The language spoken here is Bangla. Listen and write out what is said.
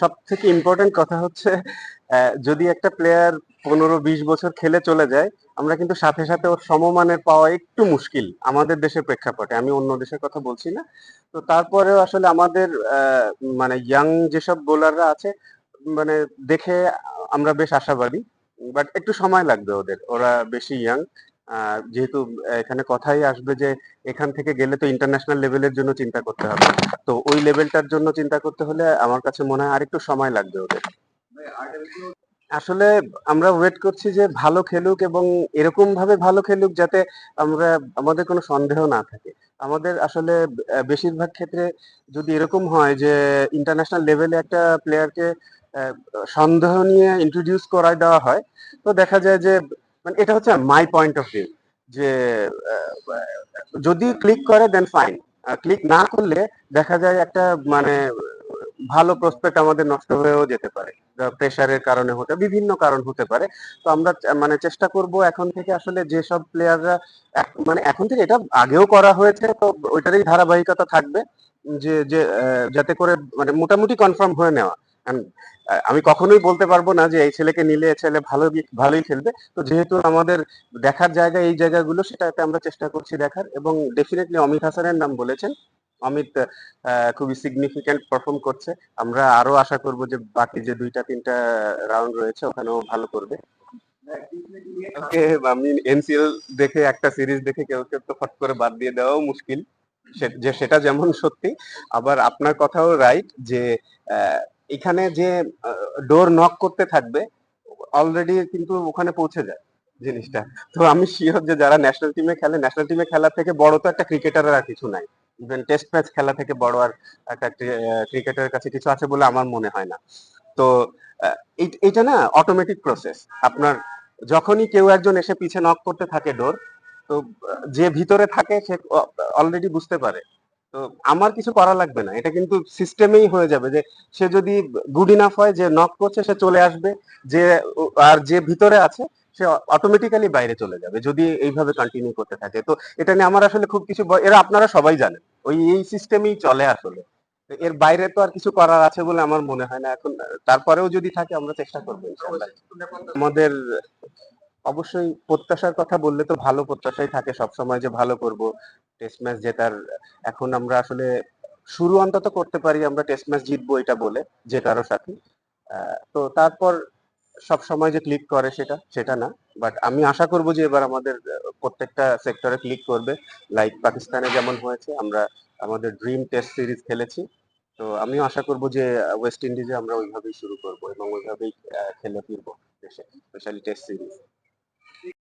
সব থেকে ইম্পর্টেন্ট কথা হচ্ছে যদি একটা প্লেয়ার পনেরো বিশ বছর খেলে চলে যায়, আমরা কিন্তু সাথে সাথে ওর সমমানের পাওয়া একটু মুশকিল, আমাদের দেশের প্রেক্ষাপটে, আমি অন্য দেশের কথা বলছি না। তো তারপরেও আসলে আমাদের মানে ইয়াং যেসব বোলাররা আছে মানে দেখে আমরা বেশ আশাবাদী বাট একটু সময় লাগবে ওদের, ওরা বেশি ইয়াং যেহেতু এখানে কথাই আসবে যে এখান থেকে গেলে তো ইন্টারন্যাশনাল লেভেলের জন্য চিন্তা করতে হবে। তো ওই লেভেলটার জন্য চিন্তা করতে হলে আমার কাছে মনে হয় আরেকটু সময় লাগবে ওদের। আসলে আমরা ওয়েট করছি যে ভালো খেলুক এবং এরকম ভাবে ভালো খেলুক যাতে আমরা, আমাদের কোনো সন্দেহ না থাকে। আমাদের আসলে বেশিরভাগ ক্ষেত্রে যদি এরকম হয় যে ইন্টারন্যাশনাল লেভেলে একটা প্লেয়ারকে সন্দেহ নিয়ে ইন্ট্রোডিউস করায় দেওয়া হয়, তো দেখা যায় যে মানে এটা হচ্ছে মাই পয়েন্ট অফ ভিউ যে যদি ক্লিক করে দেন ফাইন ক্লিক না করলে দেখা যায় একটা মানে ভালো প্রসপেক্ট আমাদের নষ্ট হয়েও যেতে পারে। প্রেসারের কারণে হতে, বিভিন্ন কারণ হতে পারে। তো আমরা মানে চেষ্টা করব এখন থেকে আসলে যেসব প্লেয়াররা মানে এখন থেকে এটা আগেও করা হয়েছে, তো ওইটারই ধারাবাহিকতা থাকবে। যে যে যাতে করে মানে মোটামুটি কনফার্ম হয়ে নেওয়া। আমি কখনোই বলতে পারব না যে এই ছেলেকে নিলে এই ছেলে ভালো ভালোই খেলবে। তো যেহেতু আমাদের দেখার জায়গা এই জায়গাগুলো, সেটাতে আমরা চেষ্টা করছি দেখার। এবং ডেফিনেটলি অমিত হাসানের নাম বলেছেন। অমিত খুবই সিগনিফিক্যান্ট পারফর্ম করছে। আমরা আরও আশা করব যে বাকি যে দুইটা, তিনটা রাউন্ড রয়েছে, ওখানেও ভালো করবে। ওকে আমি এনসিএল দেখে, একটা সিরিজ দেখে কেউ কেউ তো ফট করে বাদ দিয়ে দেওয়াও মুশকিল। যে, সেটা যেমন সত্যি। আবার আপনার কথাও রাইট যে এখানে যে ডোর নক করতে থাকবে অলরেডি কিন্তু ওখানে পৌঁছে যায় জিনিসটা। তো আমি শিওর যে যারা ন্যাশনাল টিমে খেলে ন্যাশনাল টিমে খেলা থেকে বড় তো একটা ক্রিকেটারের আর কিছু নাই। ইভেন টেস্ট ম্যাচ খেলা থেকে বড় আর একটা ক্রিকেটারের কাছে কিছু আছে বলে আমার মনে হয় না। তো এইটা না অটোমেটিক প্রসেস আপনার যখনই কেউ একজন এসে পিছে নক করতে থাকে ডোর তো যে ভিতরে থাকে সে অলরেডি বুঝতে পারে। তো আমার কিছু করা লাগবে না। এটা কিন্তু সিস্টেমেই হয়ে যাবে যে সে যদি গুড ইনাফ হয় যে নক করছে সে চলে আসবে। যে আর যে ভিতরে আছে সে অটোমেটিক্যালি বাইরে চলে যাবে যদি এইভাবে কন্টিনিউ করতে থাকে। তো এটা নিয়ে আমার আসলে খুব কিছু এরা আপনারা সবাই জানেন। ওই এই সিস্টেমেই চলে আসলে। এর বাইরে তো আর কিছু করার আছে বলে আমার মনে হয় না। এখন তারপরেও যদি থাকে আমরা চেষ্টা করব আমাদের অবশ্যই প্রত্যাশার কথা বললে তো ভালো প্রত্যাশাই থাকে সবসময় যে ভালো করব। টেস্ট ম্যাচ জেতার, এখন আমরা আসলে শুরু অন্তত করতে পারি, আমরা টেস্ট ম্যাচ জিতবো এটা বলে কারও সাথে। তো তারপর সব সময় যে ক্লিক করে সেটা সেটা না। বাট আমি আশা করব যে এবার আমাদের প্রত্যেকটা সেক্টরে ক্লিক করবে। লাইক পাকিস্তানে যেমন হয়েছে, আমরা আমাদের ড্রিম টেস্ট সিরিজ খেলেছি। তো আমিও আশা করব যে ওয়েস্ট ইন্ডিজে আমরা ওইভাবেই শুরু করব এবং ওইভাবেই খেলে ফিরবো দেশে স্পেশালি টেস্ট সিরিজ